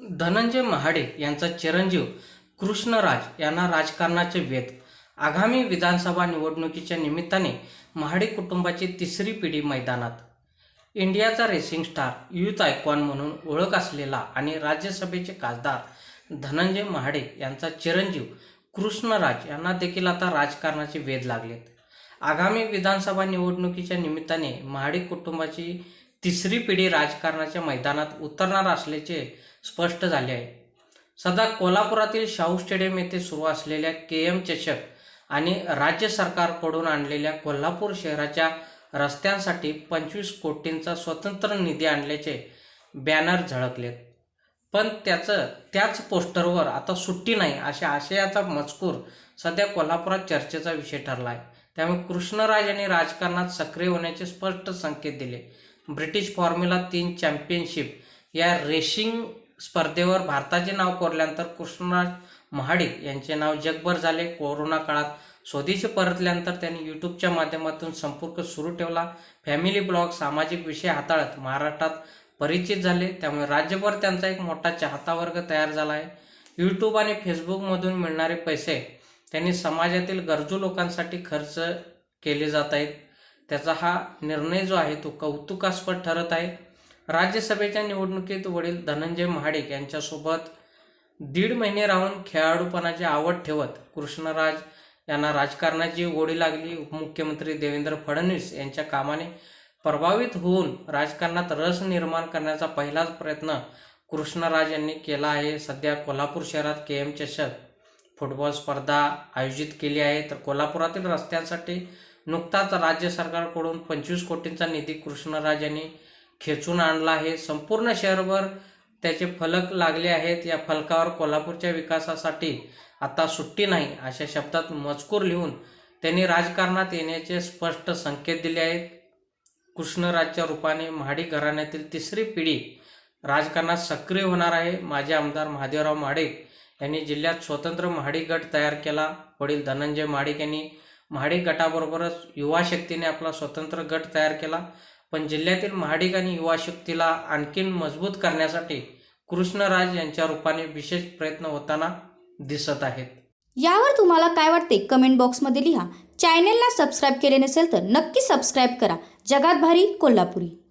धनंजय महाडे यांचा चिरंजीव कृष्णराज यांना राजकारणाचे वेध. आगामी विधानसभा निवडणुकीच्या निमित्ताने महाडे कुटुंबाची तिसरी पिढी मैदानात. इंडियाचा रेसिंग स्टार युथ आयकॉन म्हणून ओळख असलेला आणि राज्यसभेचे खासदार धनंजय महाडे यांचा चिरंजीव कृष्णराज यांना देखील आता राजकारणाचे वेध लागलेत. आगामी विधानसभा निवडणुकीच्या निमित्ताने महाडे कुटुंबाची तिसरी पिढी राजकारणाच्या मैदानात उतरणार असल्याचे स्पष्ट झाले आहे. सध्या कोल्हापुरातील शाहू स्टेडियम येथे सुरू असलेल्या के एम चषक आणि राज्य सरकारकडून आणलेल्या कोल्हापूर शहराच्या रस्त्यांसाठी पंचवीस कोटींचा स्वतंत्र निधी आणल्याचे बॅनर झळकलेत. पण त्याचं त्याच पोस्टरवर आता सुट्टी नाही अशा आशयाचा मजकूर सध्या कोल्हापुरात चर्चेचा विषय ठरला आहे. त्यामुळे कृष्णराज यांनी राजकारणात सक्रिय होण्याचे स्पष्ट संकेत दिले. ब्रिटिश फॉर्म्युला तीन चॅम्पियनशिप या रेसिंग स्पर्धेवर भारताचे नाव कोरल्यानंतर कृष्णराज महाडिक यांचे नाव जगभर झाले. कोरोना काळात स्वदेशी परतल्यानंतर त्यांनी युट्यूबच्या माध्यमातून संपर्क सुरू ठेवला. फॅमिली ब्लॉग सामाजिक विषय हाताळत महाराष्ट्रात परिचित झाले. त्यामुळे राज्यभर त्यांचा एक मोठा चाहता वर्ग तयार झाला आहे. यूट्यूब आणि फेसबुकमधून मिळणारे पैसे त्यांनी समाजातील गरजू लोकांसाठी खर्च केले जात आहेत. त्याचा हा निर्णय जो आहे तो कौतुकास्पद ठरत आहे. राज्यसभेच्या निवडणुकीत वडील धनंजय महाडिक यांच्यासोबत दीड महिने राहून खेळाडूपणाची आवड ठेवत कृष्णराज यांना राजकारणाची गोडी लागली. उपमुख्यमंत्री देवेंद्र फडणवीस यांच्या कामाने प्रभावित होऊन राजकारणात रस निर्माण करण्याचा पहिलाच प्रयत्न कृष्णराज यांनी केला आहे. सध्या कोल्हापूर शहरात के एम चषक फुटबॉल स्पर्धा आयोजित केली आहे. तर कोल्हापुरातील रस्त्यांसाठी नुकताच राज्य सरकारकडून पंचवीस कोटींचा निधी कृष्णराज यांनी खेचून आणला आहे. संपूर्ण शहरभर त्याचे फलक लागले आहेत. या फलकावर कोल्हापूरच्या विकासासाठी आता सुट्टी नाही अशा शब्दात मजकूर लिहून त्यांनी राजकारणात येण्याचे स्पष्ट संकेत दिले आहेत. कृष्णराजच्या रूपाने महाडी घराण्यातील तिसरी पिढी राजकारणात सक्रिय होणार आहे. माजी आमदार महादेवराव महाडिक यांनी जिल्ह्यात स्वतंत्र महाडी गट तयार केला. वडील धनंजय महाडिक यांनी महाडिक गटाबरोबरच युवा शक्तीने आपला स्वतंत्र गट तयार केला. पण जिल्ह्यातील महाडिक आणि युवा शक्तीला आणखीन मजबूत करण्यासाठी कृष्णराज यांच्या रूपाने विशेष प्रयत्न होताना दिसत आहेत. यावर तुम्हाला काय वाटते? कमेंट बॉक्समध्ये लिहा. चॅनेलला सबस्क्राईब केले नसेल तर नक्की सबस्क्राईब करा. जगात भारी कोल्हापुरी.